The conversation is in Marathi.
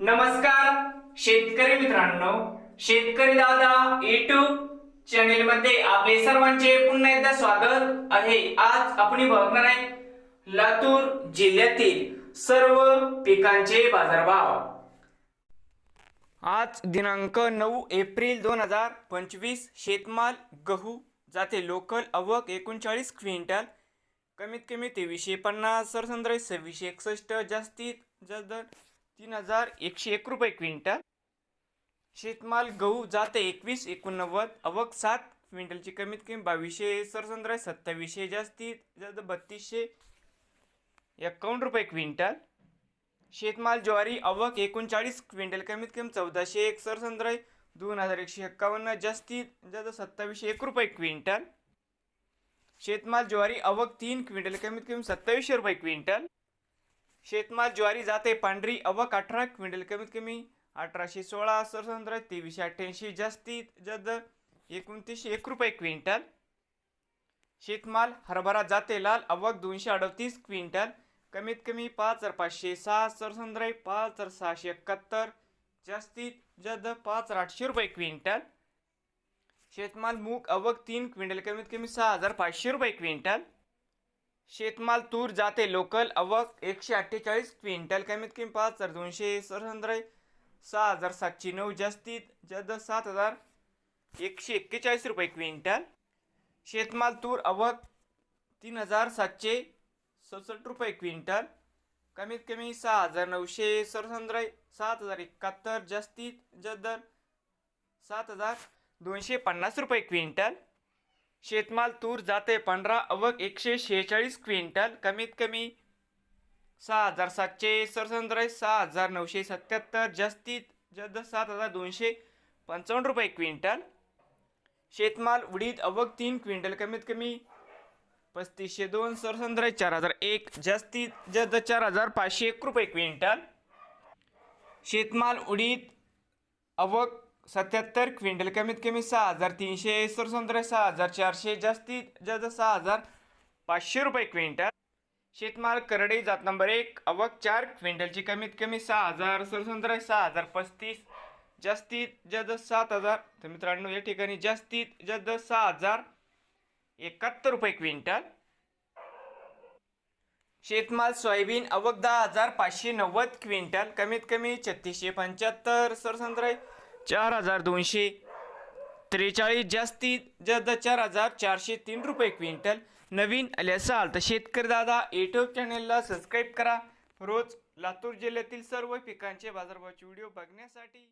नमस्कार शेतकरी मित्रांनो. शेतकरी दादा युट्यूब चॅनेल मध्ये आपले सर्वांचे पुन्हा एकदा स्वागत आहे. आज आपण बघणार आहे लातूर जिल्ह्यातील सर्व पिकांचे बाजारभाव. आज दिनांक नऊ एप्रिल दोन हजार पंचवीस शेतमाल गहू जाते लोकल अवक एकोणचाळीस क्विंटल कमीत कमी तेवीसशे पन्नास सरसंद्रे सव्वीसशे एकसष्ट जास्तीत जास्त दर तीन हजार एकशे एक रुपये क्विंटल. शेतमाल गहू जाते एकवीस एकोणनव्वद अवक सात क्विंटलची कमीत कमी बावीसशे सरसंद्रा सत्तावीसशे जास्तीत जास्त बत्तीसशे एकावन्न रुपये क्विंटल. शेतमाल ज्वारी अवक एकोणचाळीस क्विंटल कमीत कमी चौदाशे एक सरसंद्रा दोन हजार एकशे एक्कावन्न जास्तीत जास्त सत्तावीसशे एक रुपये क्विंटल. शेतमाल ज्वारी अवक तीन क्विंटल कमीत कमी सत्तावीसशे रुपये क्विंटल. शेतमाल ज्वारी जाते पांढरी अवक अठरा क्विंटल कमीत कमी अठराशे सोळा सरसंद्र तेवीसशे अठ्ठ्याऐंशी जास्तीत जास्त एकोणतीसशे एक रुपये क्विंटल. शेतमाल हरभरा जाते लाल अवक दोनशे अडतीस क्विंटल कमीत कमी पाच हजार पाचशे सहा सरसंद्र पाच हजार सहाशे एकाहत्तर जास्तीत जास्त पाच हजार आठशे रुपये क्विंटल. शेतमाल मूग अवक तीन क्विंटल कमीत कमी सहा हजार पाचशे रुपये क्विंटल. शेतमाल तूर जाते लोकल अवक एकशे अठ्ठेचाळीस क्विंटल कमीत कमी पाच हजार दोनशे सरसंद्रे सहा हजार सातशे नऊ जास्तीत जास्त सात हजार एकशे एक्केचाळीस रुपये क्विंटल. शेतमाल तूर अवक तीन हजार सातशे सदुसष्ट रुपये क्विंटल. कमीत कमी सहा हजार नऊशे सरसंद्रय सात हजार एकाहत्तर जास्तीत जास्त दर सात हजार दोनशे पन्नास रुपये क्विंटल. शेतमाल तूर जाते पंधरा अवक एकशे शेहेचाळीस क्विंटल. कमीत कमी सहा हजार सातशे सरसंद्रय सहा हजार नऊशे सत्याहत्तर. जास्तीत जद सात हजार दोनशे पंचावन्न रुपये क्विंटल. शेतमाल उडीद अवक तीन क्विंटल. कमीत कमी पस्तीसशे दोन सरसंद्रय चार हजार एक. जास्तीत जद चार हजार पाचशे एक रुपये क्विंटल. शेतमाल उडीद अवक सत्याहत्तर क्विंटल कमीत कमी सहा हजार तीनशे सरसंद्रे सहा हजार चारशे जास्तीत जास्त सहा हजार पाचशे रुपये क्विंटल. शेतमाल करडई जात नंबर एक अवक चार क्विंटलची कमीत कमी सहा हजार सरसंद्रे सहा हजार पस्तीस जास्तीत जास्त सात हजार. तर मित्रांनो या ठिकाणी जास्तीत जास्त सहा हजार एकाहत्तर रुपये क्विंटल. शेतमाल सोयाबीन अवक दहा हजार पाचशे नव्वद क्विंटल कमीत कमी छत्तीसशे पंच्याहत्तर सरसंद्रे चार हजार दोनशे त्रेचाळीस जास्तीत जास्त चार हजार चारशे तीन रुपये क्विंटल. नवीन आले असाल तर शेतकरी दादा यूट्यूब चॅनेलला सबस्क्राईब करा. रोज लातूर जिल्ह्यातील सर्व पिकांचे बाजारभावाचे व्हिडिओ बघण्यासाठी